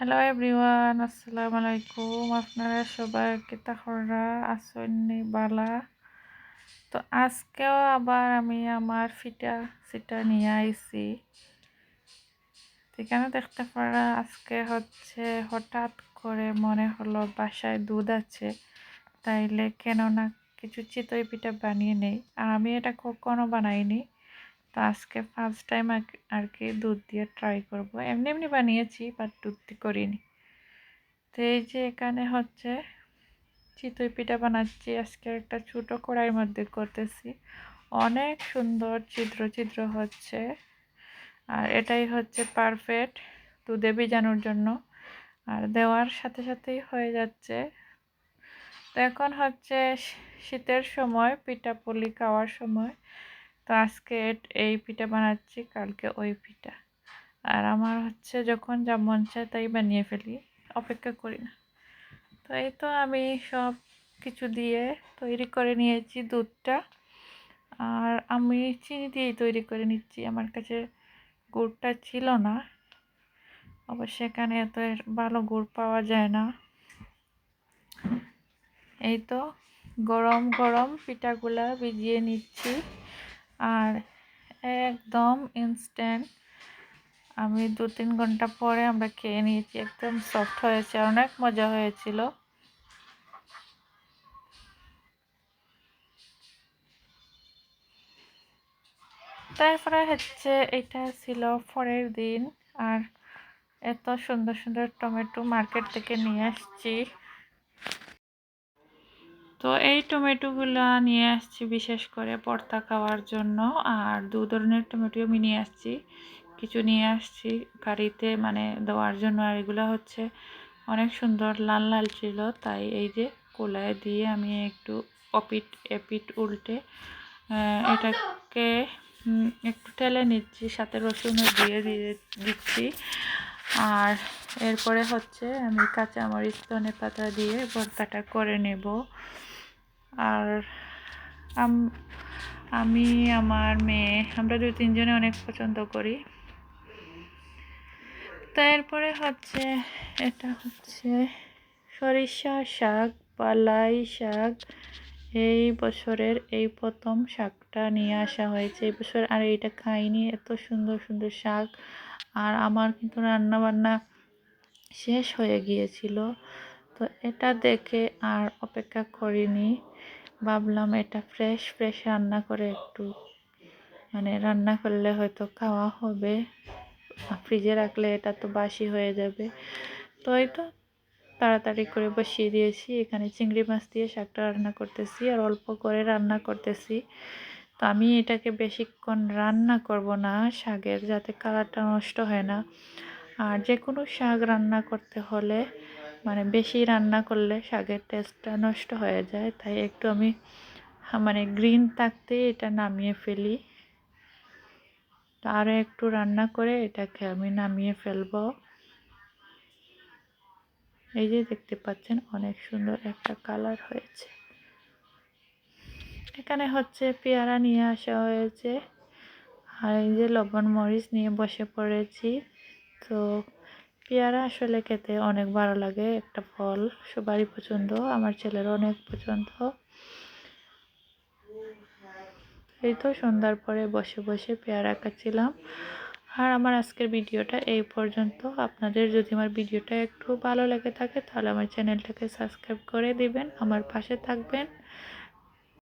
Hello everyone আসসালামু আলাইকুম আপনারা সবাই কিতা খরা আসন্নি বালা তো আজকেও আবার আমি আমার ফিটা সিটা নিয়ে আইছি এখানে দেখতে পারা আজকে হচ্ছে হঠাৎ করে মনে হলো বাসায় দুধ আছে তাইলে কেন না কিছু চিতই পিঠা বানিয়ে নেই আর আমি এটা কখনো বানাইনি তো আজকে ফার্স্ট টাইম আর কি দুধ দিয়ে ট্রাই করব। এমনি এমনি বানিয়েছি বাট দুধ দিয়ে করিনি। তো এই যে এখানে হচ্ছে চিতই পিঠা বানাচ্ছি। আজকে একটা ছোটো কড়াইয়ের মধ্যে করতেছি। অনেক সুন্দর চিত্র ছিদ্র হচ্ছে। আর এটাই হচ্ছে পারফেক্ট দুধে ভিজানোর জন্য। আর দেওয়ার সাথে সাথেই হয়ে যাচ্ছে। তো এখন হচ্ছে শীতের সময় পিঠাপুলি খাওয়ার সময় তো আজকে এই পিঠা বানাচ্ছি, কালকে ওই পিঠা। আর আমার হচ্ছে যখন যা মন চায় তাই বানিয়ে ফেলি, অপেক্ষা করি না। তো এই তো আমি সব কিছু দিয়ে তৈরি করে নিয়েছি দুধটা। আর আমি চিনি দিয়েই তৈরি করে নিচ্ছি, আমার কাছে গুড়টা ছিল না। অবশ্য এখানে এত ভালো গুড় পাওয়া যায় না। এই তো গরম গরম পিঠাগুলা ভিজিয়ে নিচ্ছি। আর একদম ইনস্ট্যান্ট আমি দু তিন ঘণ্টা পরে আমরা খেয়ে নিয়েছি, একদম সফট হয়েছে, অনেক মজা হয়েছিল। তারপরে হচ্ছে এটা ছিল পরের দিন, আর এত সুন্দর সুন্দর টমেটো মার্কেট থেকে নিয়ে আসছি। তো এই টমেটোগুলো নিয়ে আসছি বিশেষ করে পর্তা খাওয়ার জন্য। আর দু ধরনের টমেটো আমি নিয়ে আসছি। কিছু নিয়ে আসছি গাড়িতে মানে দেওয়ার জন্য। আর এগুলো হচ্ছে অনেক সুন্দর, লাল লাল ছিল। তাই এই যে কোলায় দিয়ে আমি একটু অপিট, এপিট উল্টে এটাকে একটু টেলে নিচ্ছি। সাথে রসুনও দিয়ে দিয়ে দিচ্ছি। আর এরপরে হচ্ছে আমি কাঁচামরিচ, ধনে পাতা দিয়ে ভর্তাটা করে নেব। আর আমি আমার মেয়ে, আমরা দু তিনজনে অনেক পছন্দ করি। তারপরে হচ্ছে, এটা হচ্ছে সরিষা শাক বা লাই শাক এই বছরের এই প্রথম শাকটা নিয়ে আসা হয়েছে। এই বছর আর এইটা খাইনি, এত সুন্দর সুন্দর শাক। আর আমার কিন্তু রান্না বান্না শেষ হয়ে গিয়েছিল। তো এটা দেখে আর অপেক্ষা করিনি। ভাবলাম এটা ফ্রেশ ফ্রেশ রান্না করে একটু মানে রান্না করলে হয়তো খাওয়া হবে। ফ্রিজে রাখলে এটা তো বাসি হয়ে যাবে। তো এই তো তাড়াতাড়ি করে বসিয়ে দিয়েছি। এখানে চিংড়ি মাছ দিয়ে শাকটা রান্না করতেছি আর অল্প করে রান্না করতেছি। তো আমি এটাকে বেশিক্ষণ রান্না করব না শাকের, যাতে কালারটা নষ্ট হয় না। আর যে কোনো শাক রান্না করতে হলে মানে বেশি রান্না করলে শাকের টেস্টটা নষ্ট হয়ে যায়। তাই একটু আমি মানে গ্রিন থাকতে এটা নামিয়ে ফেলি। আরও একটু রান্না করে এটাকে আমি নামিয়ে ফেলব। এই যে দেখতে পাচ্ছেন অনেক সুন্দর একটা কালার হয়েছে। এখানে হচ্ছে পেয়ারা নিয়ে আসা হয়েছে। আর এই যে লবণ মরিচ নিয়ে বসে পড়েছি। তো পেয়ারা আসলে খেতে অনেক ভালো লাগে, একটা ফল সবারই পছন্দ, আমার ছেলের অনেক পছন্দ। এই তো সন্ধ্যার পরে বসে বসে পেয়ারা খাচ্ছিলাম। আর আমার আজকের ভিডিওটা এই পর্যন্ত। আপনাদের যদি আমার ভিডিওটা একটু ভালো লেগে থাকে, তাহলে আমার চ্যানেলটাকে সাবস্ক্রাইব করে দিবেন, আমার পাশে থাকবেন।